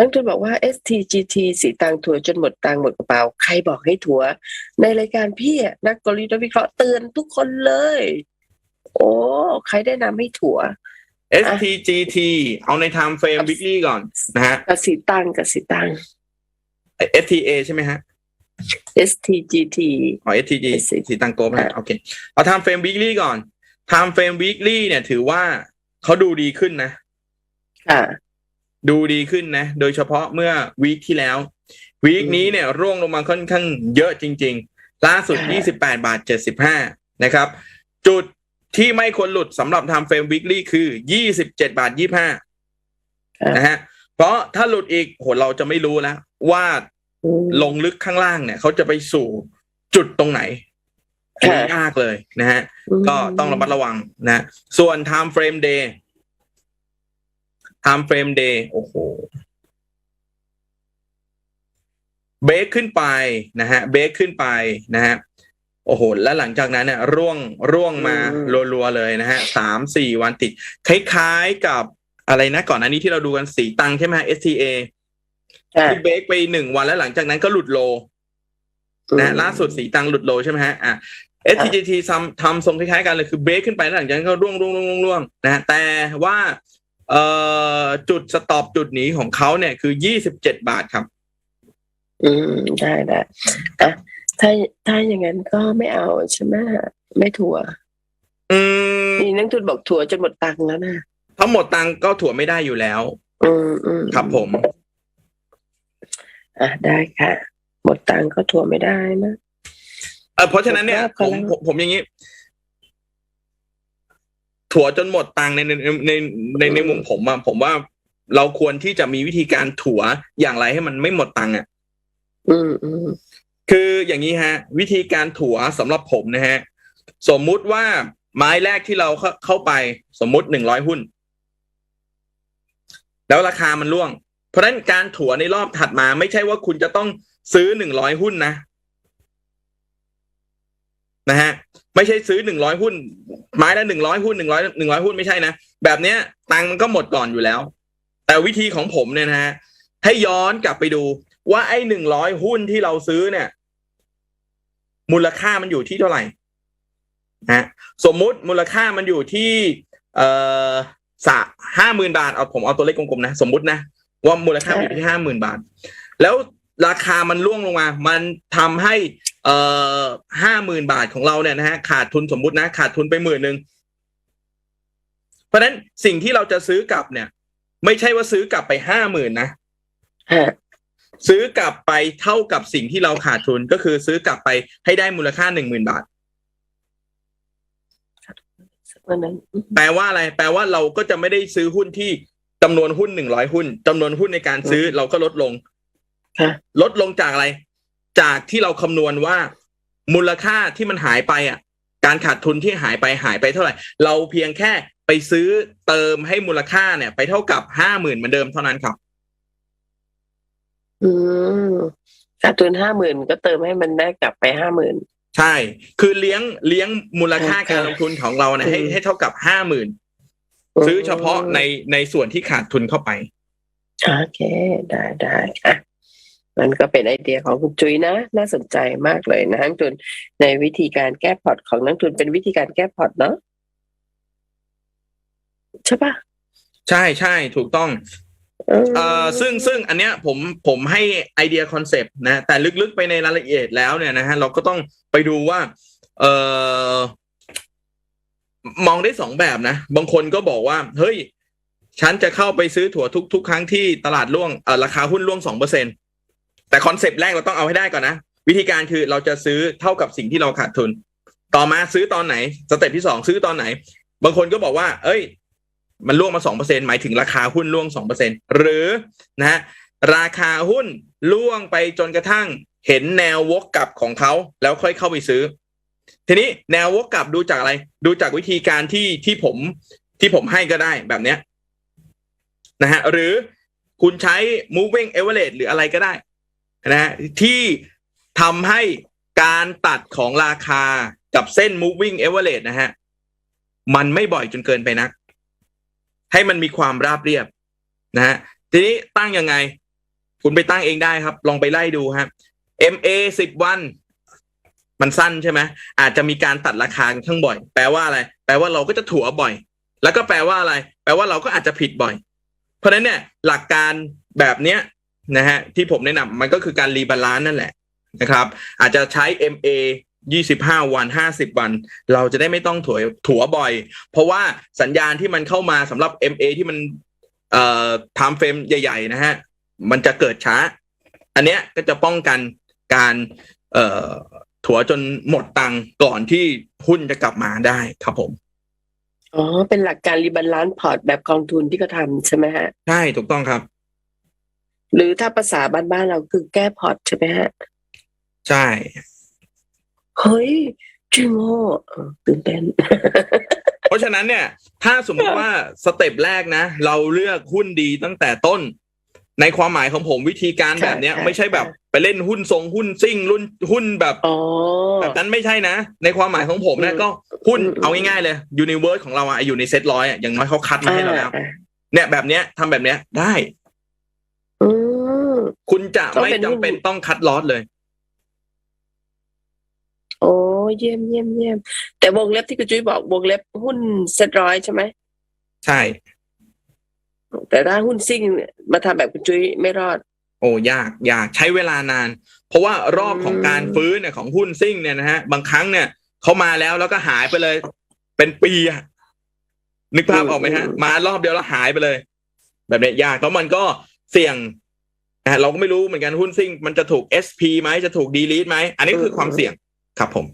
นักทุนบอกว่า STGT สีตังถัวจนหมดตังค์หมดกระเป๋า ใครบอกให้ถัว ในรายการพี่อะนักกลยุทธ์วิเคราะห์เตือนทุกคนเลย โอ้ ใครได้นำให้ถัว STGT เอาใน time frame weekly ก่อนนะฮะกับสีตังกับสีตัง STA ใช่ไหมฮะ STGT อ๋อ STG สีสีตังโกลบนะโอเค เอา time frame weekly ก่อน time frame weekly เนี่ยถือว่าเขาดูดีขึ้นนะค่ะ ดูดีขึ้นนะ โดยเฉพาะเมื่อวีคที่แล้ว วีคนี้เนี่ยร่วงลงมาค่อนข้างเยอะจริง ๆ ล่าสุดค่ะ28 บาท 75 นะครับ จุดที่ไม่ควรหลุดสำหรับ time frame weekly คือ 27 บาท 25 นะฮะ เพราะถ้าหลุดอีกโหเราจะไม่รู้แล้ว ว่าอืมลงลึกข้างล่างเนี่ย เขาจะไปสู่จุดตรงไหนอันนี้ค่ะยากเลยนะฮะ ก็ต้องระมัดระวังนะ ส่วน time frame day time frame day โอ้โหเบรกขึ้นไปนะฮะเบรกขึ้นไปนะฮะโอ้โห แล้วหลังจากนั้นเนี่ยร่วงร่วงมาอืมรัวๆเลยนะฮะสามสี่วันติด คล้ายๆกับอะไรนะก่อนอันนี้ที่เราดูกันสีตังใช่ไหม STA ค่ะที่เบรกไปหนึ่งวันแล้วหลังจากนั้นก็หลุดโลนะล่าสุดสีตังหลุดโลใช่ไหมฮะอะ STGT ทำทำทรงคล้ายๆกันเลยคือเบรกขึ้นไปแล้วหลังจากนั้นก็ร่วงร่วงร่วงร่วงร่วงนะฮะแต่ว่าเอ่อ จุดสต็อปจุดหนีของเขาเนี่ยคือ27บาทครับ อืมได้ได้อะถ้าถ้าอย่างนั้นก็ไม่เอาใช่ไหมไม่ถั่ว อืมนี่นักทุนบอกถั่วจนหมดตังค์แล้วนะทั้งหมดตังค์ก็ถั่วไม่ได้อยู่แล้ว อืมอืมครับผม อะได้ค่ะ หมดตังค์ก็ถั่วไม่ได้นะเออเพราะฉะนั้นเนี่ยครับผมผมผมอย่างนี้ ถั่วจนหมดตังค์ในในในในในมุมผมอะผมว่าเราควรที่จะมีวิธีการถั่วอย่างไรให้มันไม่หมดตังค์อะอืมอืมคืออย่างนี้ฮะ วิธีการถั่วสำหรับผมนะฮะ สมมุติว่าไม้แรกที่เราเข้าเข้าไปสมมุติหนึ่งร้อยหุ้น แล้วราคามันร่วง เพราะฉะนั้นการถั่วในรอบถัดมา ไม่ใช่ว่าคุณจะต้องซื้อหนึ่งร้อยหุ้นนะนะฮะ ไม่ใช่ซื้อหนึ่งร้อยหุ้น ไม้ละหนึ่งร้อยหุ้นหนึ่งร้อยหนึ่งร้อยหุ้นไม่ใช่นะแบบเนี้ยตังมันก็หมดก่อนอยู่แล้ว แต่วิธีของผมเนี่ยนะฮะให้ย้อนกลับไปดูว่าไอ้หนึ่งร้อยหุ้นที่เราซื้อเนี่ย มูลค่ามันอยู่ที่เท่าไหร่นะสมมุติมูลค่ามันอยู่ที่ เอ่อสะห้าหมื่นบาทเอาผมเอาตัวเลขกลมๆนะสมมุตินะว่ามูลค่าอยู่ที่ห้าหมื่นบาท แล้วราคามันร่วงลงมา มันทำให้ เอ่อห้าหมื่นบาทของเราเนี่ยนะฮะขาดทุนสมมุตินะ ขาดทุนไปหมื่นหนึ่งเพราะฉะนั้นสิ่งที่เราจะซื้อกลับเนี่ย ไม่ใช่ว่าซื้อกลับไปห้าหมื่นนะฮะซื้อกลับไปเท่ากับสิ่งที่เราขาดทุนก็คือซื้อกลับไปให้ได้มูลค่าหนึ่งหมื่นบาทวันนั้นแปลว่าอะไร แปลว่าเราก็จะไม่ได้ซื้อหุ้นที่จำนวนหุ้นหนึ่งร้อยหุ้นจำนวนหุ้นในการซื้อเราก็ลดลงค่ะลดลงจากอะไร จากที่เราคำนวณว่ามูลค่าที่มันหายไปอะ การขาดทุนที่หายไปหายไปเท่าไหร่ เราเพียงแค่ไปซื้อเติมให้มูลค่าเนี่ย ไปเท่ากับห้าหมื่นเหมือนเดิมเท่านั้นครับ อืมขาดทุนห้าหมื่นก็เติมให้มันได้กลับไปห้าหมื่นใช่ คือเลี้ยงเลี้ยงมูลค่าโอเคการลงทุนของเราเนี่ยให้อืมให้เท่ากับห้าหมื่นซื้อเฉพาะในในส่วนที่ขาดทุนเข้าไปโอเค ได้ได้อะ มันก็เป็นไอเดียของคุณจุ้ยนะ น่าสนใจมากเลยนะนักทุนในวิธีการแก้พอร์ตของนักทุนเป็นวิธีการแก้พอร์ตเนาะใช่ปะใช่ใช่ถูกต้องเออเอ่อซึ่งซึ่งอันเนี้ยผมผมให้ไอเดียคอนเซปต์นะแต่ลึกๆไปในรายละเอียดแล้วเนี่ยนะฮะเราก็ต้องไปดูว่าเออมองได้สองแบบนะ บางคนก็บอกว่า เฮ้ย ฉันจะเข้าไปซื้อถั่วทุกทุกครั้งที่ตลาดร่วงเอ่อราคาหุ้นร่วงสองเปอร์เซ็น แต่คอนเซปต์แรกเราต้องเอาให้ได้ก่อนนะ วิธีการคือเราจะซื้อเท่ากับสิ่งที่เราขาดทุน ต่อมาซื้อตอนไหนสเต็ปที่สองซื้อตอนไหน บางคนก็บอกว่า เอ้ย มันร่วงมาสองเปอร์เซ็นหมายถึงราคาหุ้นร่วงสองเปอร์เซ็นหรือนะฮะราคาหุ้นร่วงไปจนกระทั่งเห็นแนววกกลับของเขาแล้วค่อยเข้าไปซื้อ ทีนี้แนววกกลับดูจากอะไร ดูจากวิธีการที่ที่ผมที่ผมให้ก็ได้แบบเนี้ยนะฮะหรือคุณใช้ moving average หรืออะไรก็ได้ นะฮะที่ทำให้การตัดของราคากับเส้น moving average นะฮะ มันไม่บ่อยจนเกินไปนัก ให้มันมีความราบเรียบนะฮะ ทีนี้ตั้งยังไง คุณไปตั้งเองได้ครับ ลองไปไล่ดูครับ MA สิบวัน มันสั้นใช่ไหมอาจจะมีการตัดราคาข้างบ่อย แปลว่าอะไร แปลว่าเราก็จะถัวบ่อย แล้วก็แปลว่าอะไร แปลว่าเราก็อาจจะผิดบ่อย เพราะฉะนั้นเนี่ย หลักการแบบเนี้ย นะฮะที่ผมแนะนำมันก็คือการรีบาลานซ์นั่นแหละนะครับ อาจจะใช้ MA 25 วัน 50 วัน เราจะได้ไม่ต้องถัวถัวบ่อย เพราะว่าสัญญาณที่มันเข้ามาสำหรับ MA ที่มันเอ่อ time frame ใหญ่ ๆ นะฮะ มันจะเกิดช้า อันเนี้ยก็จะป้องกันการเอ่อถัวจนหมดตังค์ก่อนที่หุ้นจะกลับมาได้ครับผมอ๋อเป็นหลักการรีบาลานซ์พอร์ตแบบกองทุนที่เขาทำใช่ไหมฮะ ใช่ถูกต้องครับ หรือถ้าภาษาบ้านๆเราคือแก้พอร์ตใช่ไหมฮะ ใช่ เฮ้ยจริงโง่เออตื่นเต้นเพราะฉะนั้นเนี่ย ถ้าสมมติว่าสเต็ปแรกนะ เราเลือกหุ้นดีตั้งแต่ต้น ในความหมายของผมวิธีการแบบเนี้ยค่ะไม่ใช่แบบไปเล่นหุ้นทรงหุ้นซิ่งรุ่นหุ้นแบบอ๋อแบบนั้นไม่ใช่นะ ในความหมายของผมนะอืมก็หุ้นอืมเอาง่ายๆเลยยูนิเวิร์สของเราอะอยู่ในเซ็ตร้อยอะอย่างน้อยเขาคัดมาให้เราแล้วอ่าเนี่ยแบบเนี้ยทำแบบเนี้ยได้อืม คุณจะต้องไม่เป็นจำเป็นหุ้นต้องคัดลอสเลย โอ้เยี่ยมเยี่ยมเยี่ยมแต่วงเล็บที่คุณจุ้ยบอกวงเล็บหุ้นเซ็ตร้อยใช่ไหมใช่ แต่ถ้าหุ้นซิ่งเนี่ยมาทำแบบคุณจุ้ยไม่รอด โอ้ยากยากใช้เวลานาน เพราะว่ารอบของอืมการฟื้นเนี่ยของหุ้นซิ่งเนี่ยนะฮะ บางครั้งเนี่ยเขามาแล้วแล้วก็หายไปเลย เป็นปีอะนึกภาพออกไหมฮะ มารอบเดียวแล้วหายไปเลย แบบเนี้ยยากแล้วมันก็เสี่ยง นะเราก็ไม่รู้เหมือนกันหุ้นซิ่งมันจะถูก SP ไหมจะถูกดีลีทไหมอันนี้คือความเสี่ยงครับผม